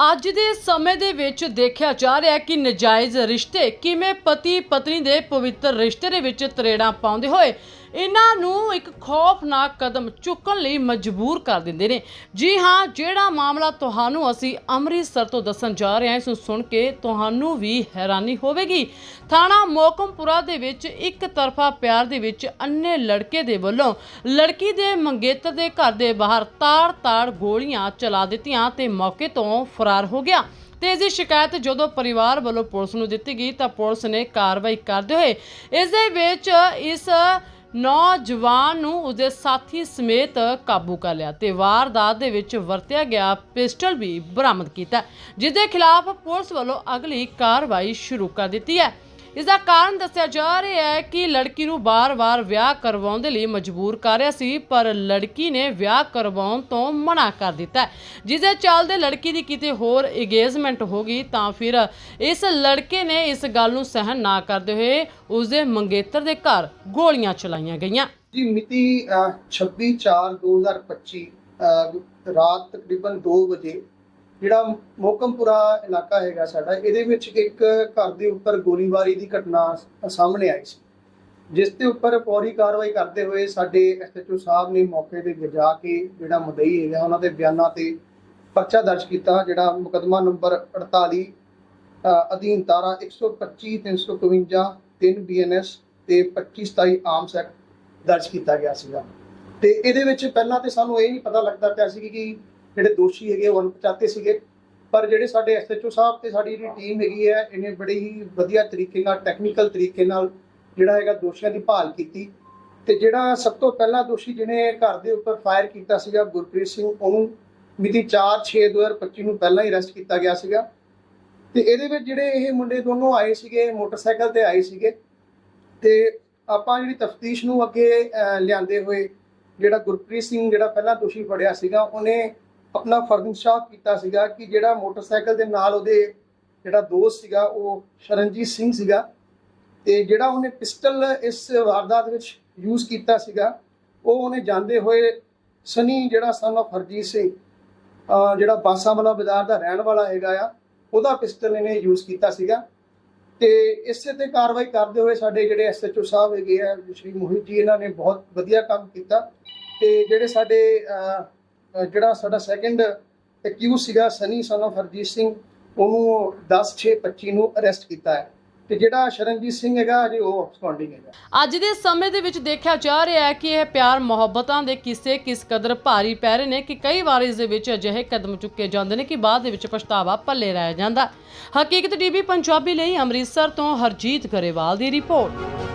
ਅੱਜ ਦੇ ਸਮੇਂ ਦੇ ਵਿੱਚ ਦੇਖਿਆ ਜਾ ਰਿਹਾ ਕਿ ਨਜਾਇਜ਼ ਰਿਸ਼ਤੇ ਕਿਵੇਂ ਪਤੀ ਪਤਨੀ ਦੇ ਪਵਿੱਤਰ ਰਿਸ਼ਤੇ ਦੇ ਵਿੱਚ ਤਰੇੜਾਂ ਪਾਉਂਦੇ ਹੋਏ ਇਹਨਾਂ ਨੂੰ ਇੱਕ ਖੌਫਨਾਕ ਕਦਮ ਚੁੱਕਣ ਲਈ ਮਜਬੂਰ ਕਰ ਦਿੰਦੇ ਨੇ। ਜੀ ਹਾਂ, ਜਿਹੜਾ ਮਾਮਲਾ ਤੁਹਾਨੂੰ ਅਸੀਂ ਅੰਮ੍ਰਿਤਸਰ ਤੋਂ ਦੱਸਣ ਜਾ ਰਹੇ ਹਾਂ, ਇਸ ਨੂੰ ਸੁਣ ਕੇ ਤੁਹਾਨੂੰ ਵੀ ਹੈਰਾਨੀ ਹੋਵੇਗੀ। ਥਾਣਾ ਮੋਕਮਪੁਰਾ ਦੇ ਵਿੱਚ ਇੱਕ ਤਰਫਾ ਪਿਆਰ ਦੇ ਵਿੱਚ ਅੰਨੇ ਲੜਕੇ ਦੇ ਵੱਲੋਂ ਲੜਕੀ ਦੇ ਮੰਗੇਤਰ ਦੇ ਘਰ ਦੇ ਬਾਹਰ ਤਾੜ-ਤਾੜ ਗੋਲੀਆਂ ਚਲਾ ਦਿੱਤੀਆਂ ਤੇ ਮੌਕੇ ਤੋਂ ਫਰਾਰ ਹੋ ਗਿਆ। ਤੇ ਇਸ ਦੀ ਸ਼ਿਕਾਇਤ ਜਦੋਂ ਪਰਿਵਾਰ ਵੱਲੋਂ ਪੁਲਿਸ ਨੂੰ ਦਿੱਤੀ ਗਈ ਤਾਂ ਪੁਲਿਸ ਨੇ ਕਾਰਵਾਈ ਕਰਦੇ ਹੋਏ ਇਸ ਦੇ ਵਿੱਚ ਇਸ ਨੌਜਵਾਨ ਨੂੰ ਉਸਦੇ ਸਾਥੀ ਸਮੇਤ ਕਾਬੂ ਕਰ ਲਿਆ ਤੇ ਵਾਰਦਾਤ ਦੇ ਵਿੱਚ ਵਰਤਿਆ ਗਿਆ ਪਿਸਟਲ ਵੀ ਬਰਾਮਦ ਕੀਤਾ ਜਿਸ ਦੇ ਖਿਲਾਫ ਪੁਲਿਸ ਵੱਲੋਂ ਅਗਲੀ ਕਾਰਵਾਈ ਸ਼ੁਰੂ ਕਰ ਦਿੱਤੀ ਹੈ। ਇਸ ਦਾ ਕਾਰਨ ਦੱਸਿਆ ਜਾ ਰਿਹਾ ਹੈ ਕਿ ਲੜਕੀ ਨੂੰ ਬਾਰ-ਬਾਰ ਵਿਆਹ ਕਰਵਾਉਣ ਦੇ ਲਈ ਮਜਬੂਰ ਕਰ ਰਿਹਾ ਸੀ, ਪਰ ਲੜਕੀ ਨੇ ਵਿਆਹ ਕਰਵਾਉਣ ਤੋਂ ਮਨਾ ਕਰ ਦਿੱਤਾ ਜਿਸ ਦੇ ਚੱਲਦੇ ਲੜਕੀ ਦੀ ਕਿਤੇ ਹੋਰ ਇੰਗੇਜਮੈਂਟ ਹੋ ਗਈ, ਤਾਂ ਫਿਰ ਇਸ ਲੜਕੇ ਨੇ ਇਸ ਗੱਲ ਨੂੰ ਸਹਿਨ ਨਾ ਕਰਦੇ ਹੋਏ ਉਸ ਦੇ ਮੰਗੇਤਰ ਦੇ ਘਰ ਗੋਲੀਆਂ ਚਲਾਈਆਂ ਗਈਆਂ। ਜੀ, ਮਿਤੀ 26/4/2025 ਰਾਤ ਤਕਰੀਬਨ 2 ਵਜੇ ਜਿਹੜਾ ਮੋਕਮਪੁਰਾ ਇਲਾਕਾ ਹੈਗਾ ਸਾਡਾ ਇਹਦੇ ਵਿੱਚ ਇੱਕ ਘਰ ਦੇ ਉੱਪਰ ਗੋਲੀਬਾਰੀ ਦੀ ਘਟਨਾ ਸਾਹਮਣੇ ਆਈ ਸੀ। ਜਿਸ ਦੇ ਉੱਪਰ ਫੌਰੀ ਕਾਰਵਾਈ ਕਰਦੇ ਹੋਏ ਸਾਡੇ ਐਸਐਚਓ ਸਾਹਿਬ ਨੇ ਮੌਕੇ ਤੇ ਜਾ ਕੇ ਜਿਹੜਾ ਮੁਦਈ ਹੈਗਾ ਉਹਨਾਂ ਦੇ ਬਿਆਨਾਂ ਤੇ ਪਰਚਾ ਦਰਜ ਕੀਤਾ ਜਿਹੜਾ ਮੁਕਦਮਾ ਨੰਬਰ 48 ਅ, ਅਧੀਨ ਧਾਰਾ 125 352 3 ਬੀਐਨਐਸ ਤੇ 25 27 ਆਰਮਸ ਐਕਟ ਦਰਜ ਕੀਤਾ ਗਿਆ ਸੀਗਾ। ਤੇ ਇਹਦੇ ਵਿੱਚ ਪਹਿਲਾਂ ਤੇ ਸਾਨੂੰ ਇਹ ਨਹੀਂ ਪਤਾ ਲੱਗਦਾ ਪਿਆ ਸੀ ਕਿ ਜਿਹੜੇ ਦੋਸ਼ੀ ਹੈਗੇ ਉਹ ਅਣਪਛਾਤੇ ਸੀਗੇ। ਪਰ ਜਿਹੜੇ ਸਾਡੇ ਐਸਐਚਓ ਸਾਹਿਬ ਤੇ ਸਾਡੀ ਜਿਹੜੀ ਟੀਮ ਹੈਗੀ ਹੈ, ਇਹਨੇ ਬੜੇ ਹੀ ਵਧੀਆ ਤਰੀਕੇ ਨਾਲ ਟੈਕਨੀਕਲ ਤਰੀਕੇ ਨਾਲ ਜਿਹੜਾ ਹੈਗਾ ਦੋਸ਼ੀਆਂ ਦੀ ਭਾਲ ਕੀਤੀ। ਤੇ ਜਿਹੜਾ ਸਭ ਤੋਂ ਪਹਿਲਾ ਦੋਸ਼ੀ ਜਿਹਨੇ ਘਰ ਦੇ ਉੱਪਰ ਫਾਇਰ ਕੀਤਾ ਸੀਗਾ, ਗੁਰਪ੍ਰੀਤ ਸਿੰਘ, ਉਹਨੂੰ ਮਿਤੀ 4/6/2025 ਨੂੰ ਪਹਿਲਾਂ ਹੀ ਅਰੈਸਟ ਕੀਤਾ ਗਿਆ ਸੀਗਾ। ਤੇ ਇਹਦੇ ਵਿੱਚ ਜਿਹੜੇ ਇਹ ਮੁੰਡੇ ਦੋਨੋਂ ਆਏ ਸੀਗੇ, ਮੋਟਰਸਾਈਕਲ ਤੇ ਆਏ ਸੀਗੇ। ਤੇ ਆਪਾਂ ਜਿਹੜੀ ਤਫਤੀਸ਼ ਨੂੰ ਅੱਗੇ ਲਿਆਂਦੇ ਹੋਏ ਜਿਹੜਾ ਗੁਰਪ੍ਰੀਤ ਸਿੰਘ ਜਿਹੜਾ ਪਹਿਲਾਂ ਦੋਸ਼ੀ ਫੜਿਆ ਸੀਗਾ, ਉਹਨੇ ਆਪਣਾ ਫਰਜ਼ਸ਼ਾਫ ਕੀਤਾ ਸੀਗਾ ਕਿ ਜਿਹੜਾ ਮੋਟਰਸਾਈਕਲ ਦੇ ਨਾਲ ਉਹਦੇ ਜਿਹੜਾ ਦੋਸਤ ਸੀਗਾ, ਉਹ ਸ਼ਰਨਜੀਤ ਸਿੰਘ ਸੀਗਾ ਤੇ ਜਿਹੜਾ ਉਹਨੇ ਪਿਸਟਲ ਇਸ ਵਾਰਦਾਤ ਵਿੱਚ ਯੂਜ਼ ਕੀਤਾ ਸੀਗਾ, ਉਹ ਉਹਨੇ ਜਾਂਦੇ ਹੋਏ ਸਨੀ ਜਿਹੜਾ ਸਨ of ਹਰਜੀਤ ਸਿੰਘ, ਅਹ ਜਿਹੜਾ ਬਾਸਾਮਲਾ ਬਾਜ਼ਾਰ ਦਾ ਰਹਿਣ ਵਾਲਾ ਹੈਗਾ ਆ, ਉਹਦਾ ਪਿਸਟਲ ਇਹਨੇ ਯੂਜ਼ ਕੀਤਾ ਸੀਗਾ ਤੇ ਇਸੇ ਤੇ ਕਾਰਵਾਈ ਕਰਦੇ ਹੋਏ ਸਾਡੇ ਜਿਹੜੇ ਐਸਐਚਓ ਸਾਹਿਬ ਹੈਗੇ ਆ, ਸ਼੍ਰੀ ਮੋਹਿਤ ਜੀ, ਇਹਨਾਂ ਨੇ ਬਹੁਤ ਵਧੀਆ ਕੰਮ ਕੀਤਾ ਤੇ ਜਿਹੜੇ ਸਾਡੇ ਜਿਹੜਾ ਸਾਡਾ ਸੈਕੰਡ ਐਕਿਊਜ਼ ਸੀਗਾ ਸਨੀ ਸਨ of ਹਰਜੀਤ ਸਿੰਘ, ਉਹਨੂੰ 10 6 25 ਨੂੰ ਅਰੈਸਟ ਕੀਤਾ ਹੈ। ਤੇ ਜਿਹੜਾ ਸ਼ਰਨਜੀਤ ਸਿੰਘ ਹੈਗਾ ਅਜੇ ਉਹ ਸਪੌਂਡਿੰਗ ਹੈਗਾ। ਅੱਜ ਦੇ ਸਮੇਂ ਦੇ ਵਿੱਚ ਦੇਖਿਆ ਜਾ ਰਿਹਾ ਹੈ ਕਿ ਇਹ ਪਿਆਰ ਮੁਹੱਬਤਾਂ ਦੇ ਕਿਸੇ ਕਿਸ ਕਦਰ ਭਾਰੀ ਪੈ ਰਹੇ ਨੇ ਕਿ ਕਈ ਵਾਰ ਇਸ ਦੇ ਵਿੱਚ ਅਜਿਹੇ ਕਦਮ ਚੁੱਕੇ ਜਾਂਦੇ ਨੇ ਕਿ ਬਾਅਦ ਦੇ ਵਿੱਚ ਪਛਤਾਵਾ ਪੱਲੇ ਰਹਿ ਜਾਂਦਾ। ਹਕੀਕਤ ਟੀਵੀ ਪੰਜਾਬੀ ਲਈ ਅੰਮ੍ਰਿਤਸਰ ਤੋਂ ਹਰਜੀਤ ਗਰੇਵਾਲ ਦੀ ਰਿਪੋਰਟ।